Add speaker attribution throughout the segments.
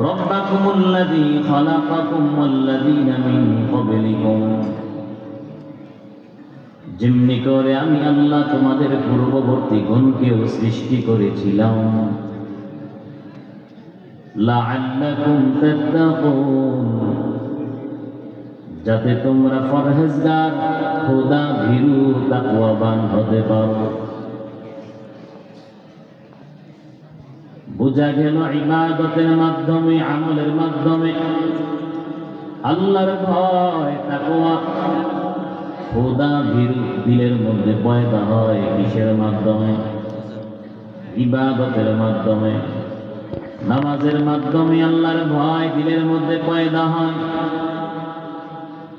Speaker 1: ربكم الذي خلقكم والذين من قبلكم যেমনি করে আমি আল্লাহ তোমাদের পূর্ববর্তী গণকেও সৃষ্টি করেছিলাম লাআল্লাকুম তাত্তাকুন যাতে তোমরা ফরহেজগার খোদা ভীরু তাকওয়াবান হতে পারো বোঝা গেল ইবাদতের মাধ্যমে, আমলের মাধ্যমে। আল্লাহর ভয়, তাকওয়া খোদা ভীরু দিলের মধ্যে পয়দা হয় কিসের মাধ্যমে? ইবাদতের মাধ্যমে। নামাজের মাধ্যমে আল্লাহর ভয়, দিলের মধ্যে পয়দা হয়।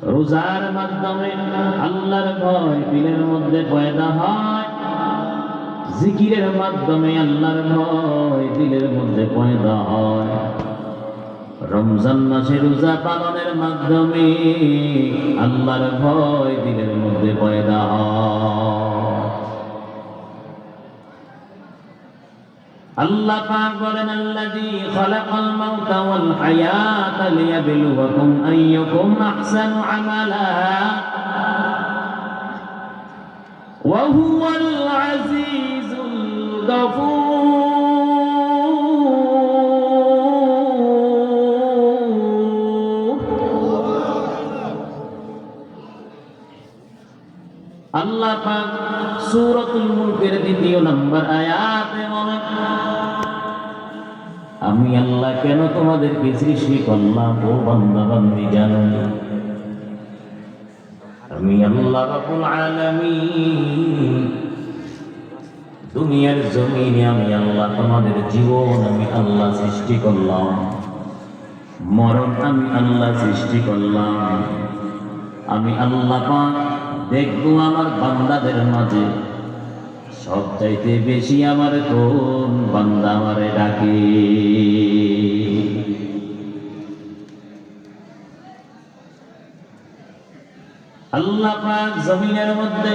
Speaker 1: রোজার মাধ্যমে আল্লাহর ভয়, দিলের মধ্যে পয়দা হয়। জিকিরের মাধ্যমে আল্লাহর ভয় দিলের মধ্যে পয়দা হয়। রমজান মাসে রোজা পালনের মাধ্যমে আল্লাহর ভয় দিলের মধ্যে পয়দা হয়। আল্লাহ পাক বলেন, আল্লাযী খালাকাল মাউতা ওয়াল হায়াতা লিয়াবলুয়াকুম আইয়ুকুম আহসানু আমালা। ওয়া আজিজুল গফুর আল্লাহ পাক সূরাতুল মুলকের দ্বিতীয় নম্বর আয়াতে আমি আল্লাহ কেন তোমাদেরকে সৃষ্টি করলাম, ও বান্দা বান্দি জানো? আমি আল্লাহ রাব্বুল দুনিয়ার জমিনে আমি আল্লাহ, তোমাদের জীবন আমি আল্লাহ সৃষ্টি করলাম। মরণ আমি আল্লাহ সৃষ্টি করলাম। আমি আল্লাহ দেখব আমার বান্দাদের মাঝে। সব চাইতে বেশি আমার কোন বান্দা আমারে ডাকে? আল্লাহ জমিনের মধ্যে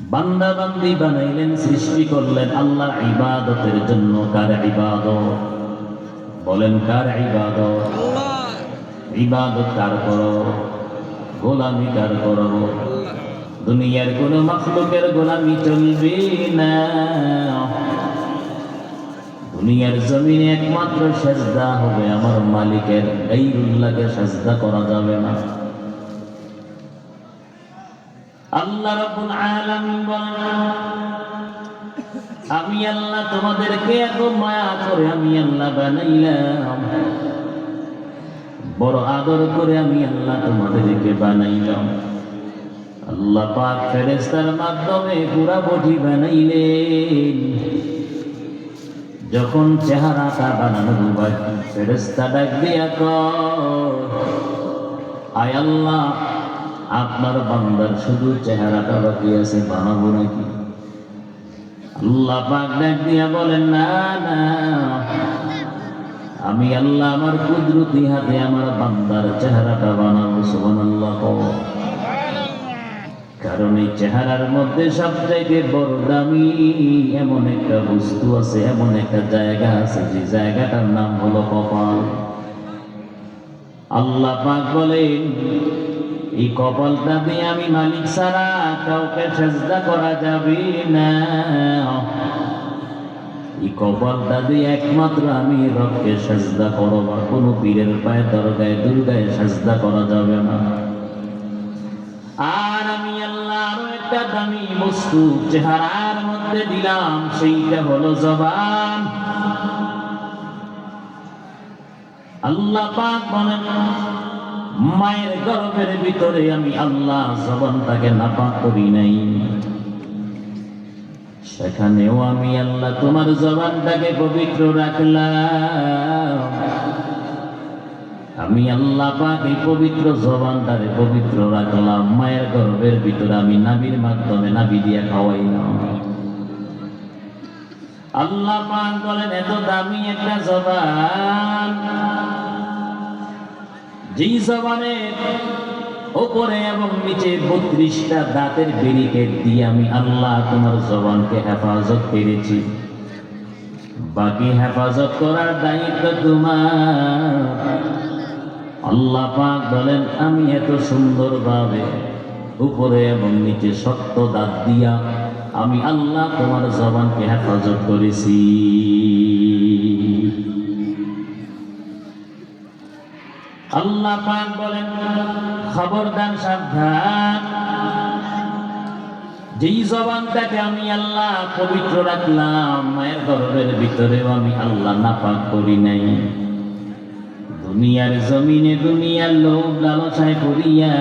Speaker 1: বান্দা বান্দি বানাইলেন সৃষ্টি করলেন আল্লাহ ইবাদতের জন্য। কার ইবাদত? বলেন কার ইবাদত? ইবাদত কার করো? গোলামি কার করো? দুনিয়ার কোন মখলুকের গোলামি চলবে না। দুনিয়ার জমিনে একমাত্র সেজদা হবে আমার মালিকের এই গাইরুল্লাহকে সেজদা করা যাবে না। আল্লাহ আমি আল্লাহ তোমাদেরকে এত মায়া করে আমি আল্লাহ বানাইলাম। বড় আদর করে আমি আল্লাহ তোমাদেরকে বানাইলাম। আল্লাহ পাক ফেরেস্তার মাধ্যমে পুরা বটি বানাইলেন। যখন চেহারাটা বানানো ফেরেস্তা ডাক দিয়া কয়, আয় আল্লাহ আপনার বান্দার শুধু চেহারাটা বাকি আছে, বানাবো নাকি? আল্লাহ পাক ডাক দিয়া বলেন, না না। আমি আল্লাহ আমার কুদরতি হাতে আমার বান্দার চেহারাটা বানাবো, সুবহানাল্লাহ। কারণ এই চেহারার মধ্যে সবচাইতে বড় দামি এমন একটা বস্তু আছে, এমন একটা জায়গা আছে, যে জায়গাটার নাম হলো কপাল। আল্লাহ পাক বলেন এই কপালটা দিয়ে আমি মালিক ছাড়া কাউকে সেজদা করা যাবে না। এই কপালটা দিয়ে একমাত্র আমি রবকে সেজদা করো বা কোনো পীরের পায়ে দরগায়, দুর্গায় সেজদা করা যাবে না। আর আমি আল্লাহ একটা দামি বস্তু চেহারার মধ্যে দিলাম, সেইটা হলো জবান। আল্লাহ পাক বলেন মায়ের গর্ভের ভিতরে আমি আল্লাহ জবানটাকে নাপাক করি নাই। সেখানেও আমি আল্লাহ তোমার জবানটাকে পবিত্র রাখলাম। আমি আল্লাহ পাক এই পবিত্র জবানটারে পবিত্র রাখলাম। মায়ের গর্ভের ভিতরে আমি নাবির মাধ্যমে নাবি দিয়া খাওয়াইলাম। আল্লাহ পাক বলেন, এত দামি একটা জবান যেই জবানে ওপরে এবং নিচে বত্রিশটা দাঁতের ব্যারিকেড দিয়ে আমি আল্লাহ তোমার জবানকে হেফাজত করেছি। বাকি হেফাজত করার দায়িত্ব তোমার। আল্লাহ পাক বলেন, আমি এত সুন্দরভাবে উপরে এবং নিচে শক্ত দাঁত দিয়া আমি আল্লাহ তোমার জবানকে হেফাজত করেছি। আল্লাহ পাক বলেন, খবরদার, সাবধান। যেই জবানটাকে আমি আল্লাহ পবিত্র রাখলাম, মায়ের গর্ভের ভিতরেও আমি আল্লাহ নাপাক করি নাই। দুনিয়ার জমিনে দুনিয়ার লোক লালসায় করিয়া